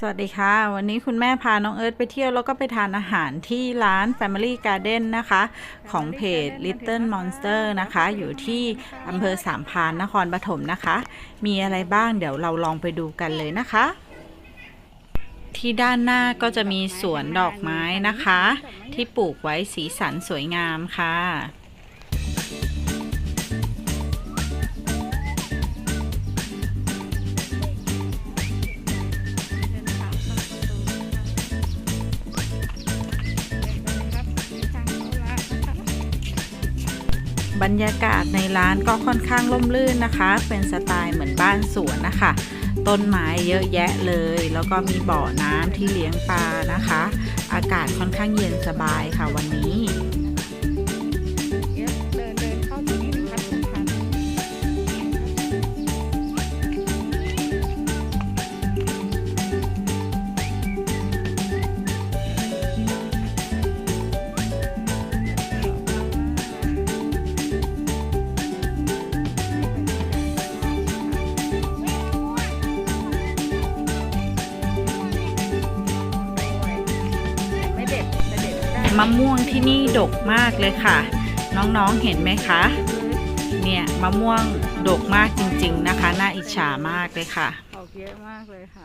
สวัสดีค่ะ วันนี้คุณแม่พาน้องเอิร์ธไปเที่ยวแล้วก็ไปทานอาหารที่ร้าน Family Garden นะคะ ของเพจ Little Monster นะคะ อยู่ที่อำเภอสามพรานนครปฐมนะคะ มีอะไรบ้างเดี๋ยวเราลองไปดูกันเลยนะคะ ที่ด้านหน้าก็จะมีสวนดอกไม้นะคะ ที่ปลูกไว้สีสันสวยงามค่ะ บรรยากาศในร้านก็ค่อนข้างร่มรื่นนะคะ เป็นสไตล์เหมือนบ้านสวนนะคะ ต้นไม้เยอะแยะเลย แล้วก็มีบ่อน้ำที่เลี้ยงปลานะคะ อากาศค่อนข้างเย็นสบายค่ะวันนี้ มะม่วงที่นี่ดกมากเลยค่ะ น้องๆเห็นไหมคะ เนี่ยมะม่วงดกมากจริงๆนะคะ น่าอิจฉามากเลยค่ะ ออกเยอะมากเลยค่ะ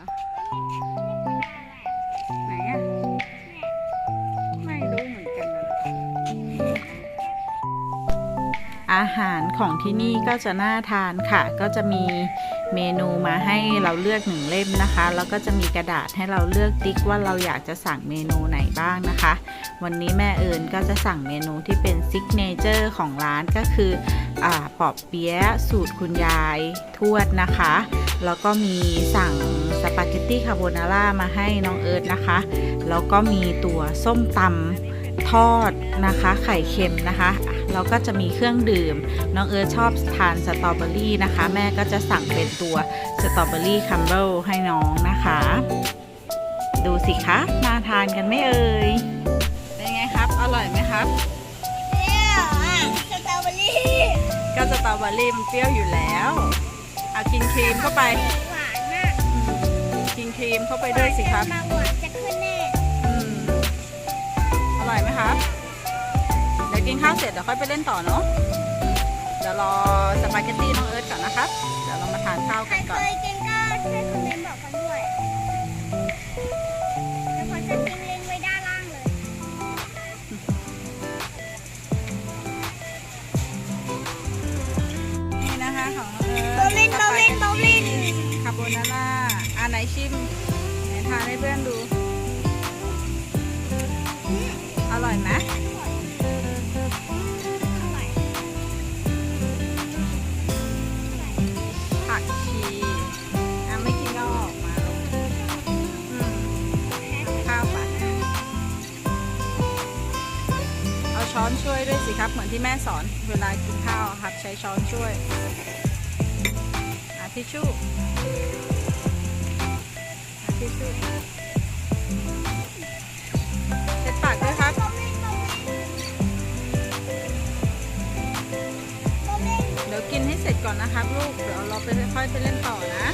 อาหารของที่นี่ก็จะน่าทานค่ะ ก็จะมีเมนูมาให้เราเลือกหนึ่งเล่มนะคะ แล้วก็จะมีกระดาษให้เราเลือกติ๊กว่าเราอยากจะสั่งเมนูไหนบ้างนะคะ วันนี้แม่เอิญก็จะสั่งเมนูที่เป็นซิกเนเจอร์ของร้านก็คืออปอบเปี๊ยะสูตรคุณยายทวดนะคะ แล้วก็มีสั่งสปาเกตตี้คาโบนาร่ามาให้น้องเอิร์ธนะคะ แล้วก็มีตัวส้มตำทอดนะคะ ไข่เค็มนะคะ แล้วก็จะมีเครื่องดื่ม น้องเอิร์ธชอบทานสตรอเบอรี่นะคะ แม่ก็จะสั่งเป็นตัวสตรอเบอรี่คัมเบิลให้น้องนะคะ ดูสิคะน่าทานกันไหมเอ่ยเป็นไงครับ อร่อยไหมครับเปรี้ยวอะสตรอเบอรี่ก็สตรอเบอรี่มันเปรี้ยวอยู่แล้วเอากินครีมเข้าไปหวานมากกินครีมเข้าไปด้วยสิครับมาหวานจะขึ้นแน่อืมอร่อยไหมครับเดี๋ ยวกินข้าวเสร็จเดี๋ยวค่อยไปเล่นต่อเนาะ เดี๋ยวรอสปาเกตตี้น้องเอิร์ธก่อนนะครับ เดี๋ยวเรามาทานข้าวใครกันเคก่อน ยกินก็ช่วยคอมเมนต์บอกกันด้วยแล้วขอจะทิ้งลิงก์ไว้ด้านล่างเลย นี่นะคะของน้องเอิร์ธโบลินโบลินโบลินคาโบนาร่าอ่าไหนชิมไหนทานให้เพื่อนดู สิครับ เหมือนที่แม่สอนเวลากินข้าวครับใช้ช้อนช่วยอะทิชชู่อะทิชชู่เช็ดปากด้วยครับโบลินโบลินโบลินเดี๋ยวกินให้เสร็จก่อนนะครับลูก เดี๋ยวเราไปค่อยไปเล่นต่อนะ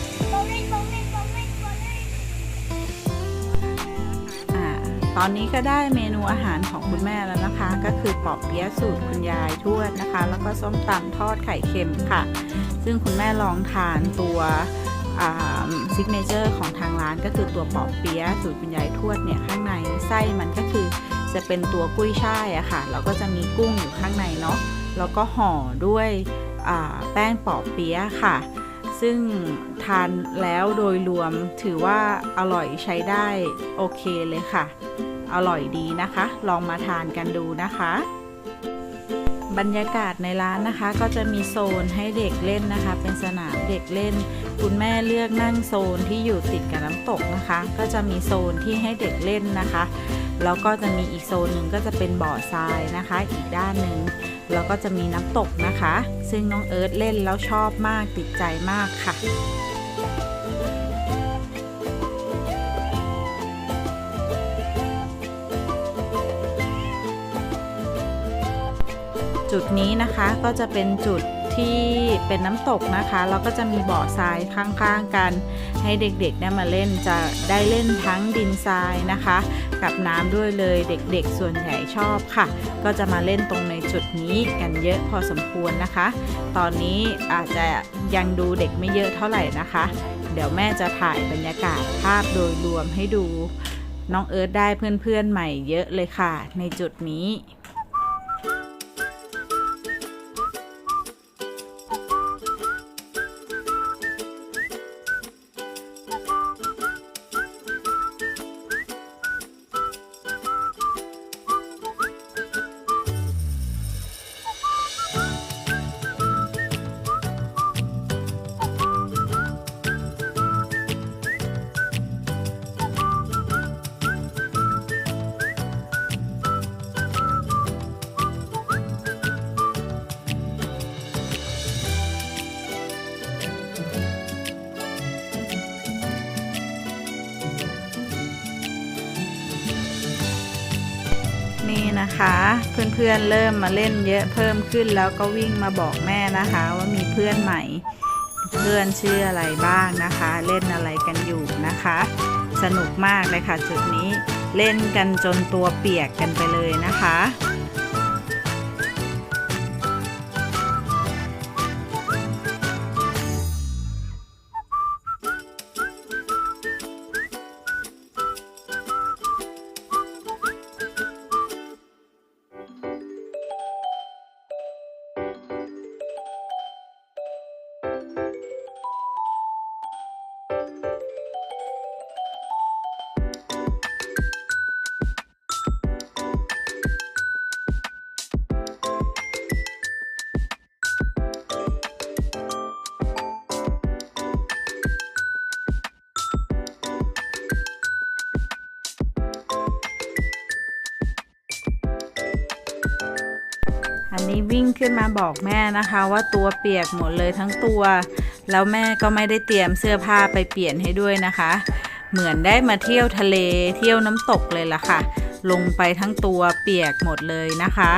ตอนนี้ก็ได้เมนูอาหารของคุณแม่แล้วนะคะ ก็คือปอบเปี๊ยะสูตรคุณยายทวดนะคะ แล้วก็ส้มตำทอดไข่เค็มค่ะ ซึ่งคุณแม่ลองทานตัวซิกเนเจอร์ของทางร้านก็คือตัวปอบเปี๊ยะสูตรคุณยายทวดเนี่ยข้างในไส้มันก็คือจะเป็นตัวกุ้ยช่ายอะค่ะแล้วก็จะมีกุ้งอยู่ข้างในเนาะแล้วก็ห่อด้วยแป้งปอบเปี๊ยะค่ะ ซึ่งทานแล้วโดยรวมถือว่าอร่อยใช้ได้โอเคเลยค่ะ อร่อยดีนะคะ ลองมาทานกันดูนะคะ บรรยากาศในร้านนะคะ ก็จะมีโซนให้เด็กเล่นนะคะ เป็นสนามเด็กเล่น คุณแม่เลือกนั่งโซนที่อยู่ติดกับน้ำตกนะคะ ก็จะมีโซนที่ให้เด็กเล่นนะคะแล้วก็จะมีอีกโซนหนึ่งก็จะเป็นบ่อทรายนะคะ อีกด้านหนึ่งแล้วก็จะมีน้ำตกนะคะ ซึ่งน้องเอิร์ธเล่นแล้วชอบมากติดใจมากค่ะ จุดนี้นะคะก็จะเป็นจุดที่เป็นน้ำตกนะคะแล้วก็จะมีเบ่อทรายข้างๆกัน ให้เด็กๆได้มาเล่นจะได้เล่นทั้งดินทรายนะคะ กับน้ำด้วยเลยเด็กๆ ส่วนใหญ่ชอบค่ะ ก็จะมาเล่นตรงในจุดนี้กันเยอะพอสมควรนะคะ ตอนนี้อาจจะยังดูเด็กไม่เยอะเท่าไหร่นะคะ เดี๋ยวแม่จะถ่ายบรรยากาศภาพโดยรวมให้ดู น้องเอิร์ธได้เพื่อนๆใหม่เยอะเลยค่ะ ในจุดนี้ นะคะ เพื่อนๆเริ่มมาเล่นเยอะเพิ่มขึ้นแล้วก็วิ่งมาบอกแม่นะคะ ว่ามีเพื่อนใหม่ เพื่อนชื่ออะไรบ้างนะคะ เล่นอะไรกันอยู่นะคะ สนุกมากเลยค่ะจุดนี้เล่นกันจนตัวเปียกกันไปเลยนะคะ วิ่งขึ้นมาบอกแม่นะคะ ว่าตัวเปียกหมดเลยทั้งตัว แล้วแม่ก็ไม่ได้เตรียมเสื้อผ้าไปเปลี่ยนให้ด้วยนะคะ เหมือนได้มาเที่ยวทะเลเที่ยวน้ำตกเลยล่ะค่ะ ลงไปทั้งตัวเปียกหมดเลยนะคะ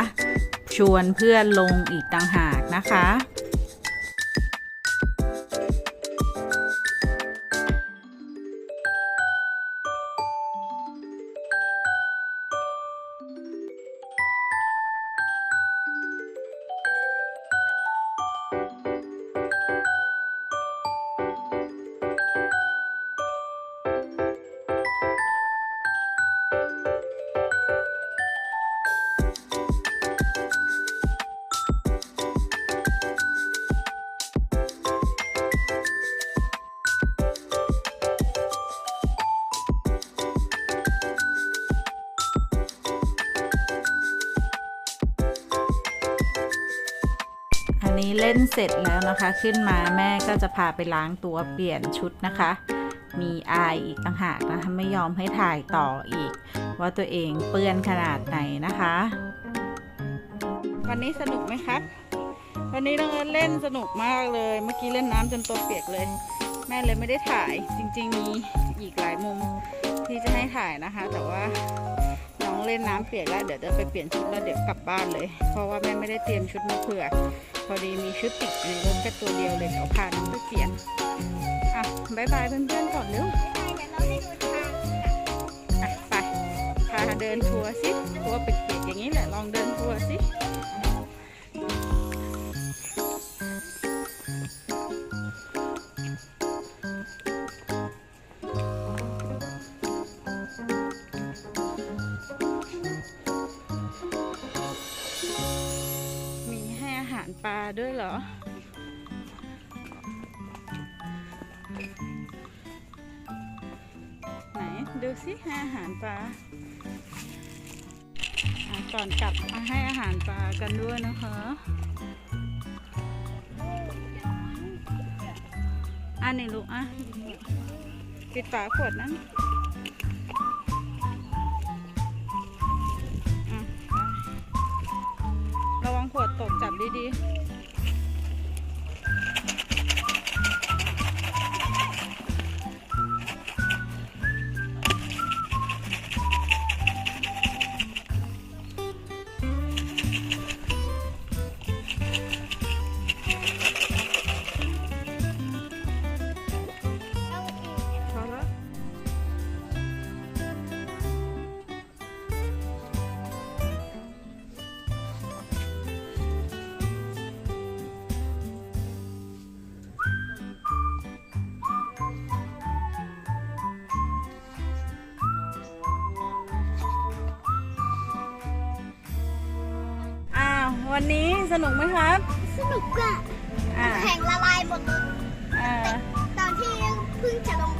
ชวนเพื่อนลงอีกต่างหากนะคะ เล่นเสร็จแล้วนะคะ ขึ้นมาแม่ก็จะพาไปล้างตัวเปลี่ยนชุดนะคะ มีอายอีกต่างหากนะคะไม่ยอมให้ถ่ายต่ออีก ว่าตัวเองเปื้อนขนาดไหนนะคะ วันนี้สนุกไหมครับ วันนี้น้องเร์ธเล่นสนุกมากเลย เมื่อกี้เล่นน้ำจนตัวเปียกเลย แม่เลยไม่ได้ถ่ายจริง ๆ มีอีกหลายมุมที่จะให้ถ่ายนะคะ แต่ว่าน้องเล่นน้ำเปียกแล้วเดี๋ยวจะไปเปลี่ยนชุดแล้วเดี๋ยวกลับบ้านเลย เพราะว่าแม่ไม่ได้เตรียมชุดมาเผื่อ พอดีมีชุดติดอยู่ในรถแค่ตัวเดียวเลยเดี๋ยวพาน้องไปเปลี่ยนอะบายบายเพื่อนๆก่อนเร็วเดี๋ยวเราให้ดูทางอะไปพาเดินทัวร์สิทัวร์เปียกๆอย่างนี้แหละลองเดินทัวร์สิ เหรอ ไหนดูสิให้อาหารปลาอะก่อนกลับมาให้อาหารปลากันด้วยนะคะอันนี้ลูกอะ ปิดฝาขวดนั้นระวังขวดตกจับดีๆ วันนี้สนุกไหมครับ สนุกอะอ่าแข่งละลายหมดเลยอ่าตอนที่เพิ่งจะลง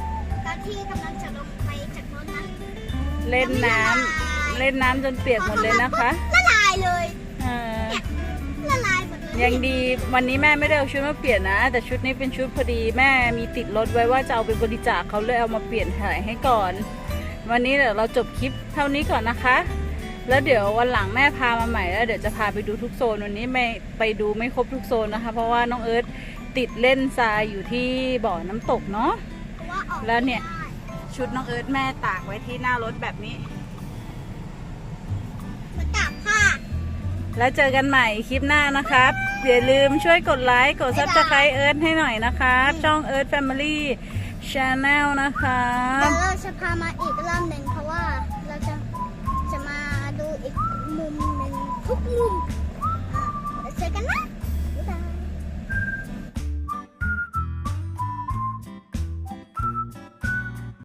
ตอนที่กำลังจะลงไปจากรถนะเล่นน้ำเล่นน้ำจนเปียกหมดเลยนะคะละลายเลยอ่าละลายหมดเลยยังดีวันนี้แม่ไม่ได้เอาชุดมาเปลี่ยนนะ แต่ชุดนี้เป็นชุดพอดีแม่มีติดรถไว้ว่าจะเอาไปบริจาคเขาเลยเอามาเปลี่ยนถ่ายให้ก่อน วันนี้เดี๋ยวเราจบคลิปเท่านี้ก่อนนะคะ แล้วเดี๋ยววันหลังแม่พามาใหม่แล้วเดี๋ยวจะพาไปดูทุกโซนวันนี้ไม่ไปดูไม่ครบทุกโซนนะคะ เพราะว่าน้องเอิร์ธติดเล่นทรายอยู่ที่บ่อน้ำตกเนาะแล้วเนี่ยชุดน้องเอิร์ธแม่ตากไว้ที่หน้ารถแบบนี้มันตากผ้าแล้วเจอกันใหม่คลิปหน้านะครับอย่าลืมช่วยกดไลค์กดซับสไครต์เอิร์ธให้หน่อยนะครับช่องเอิร์ธแฟมิลี่ชาแนลนะคะเดี๋ยวเราจะพามาอีกรอบหนึ่งเพราะว่า Hook move. Let's.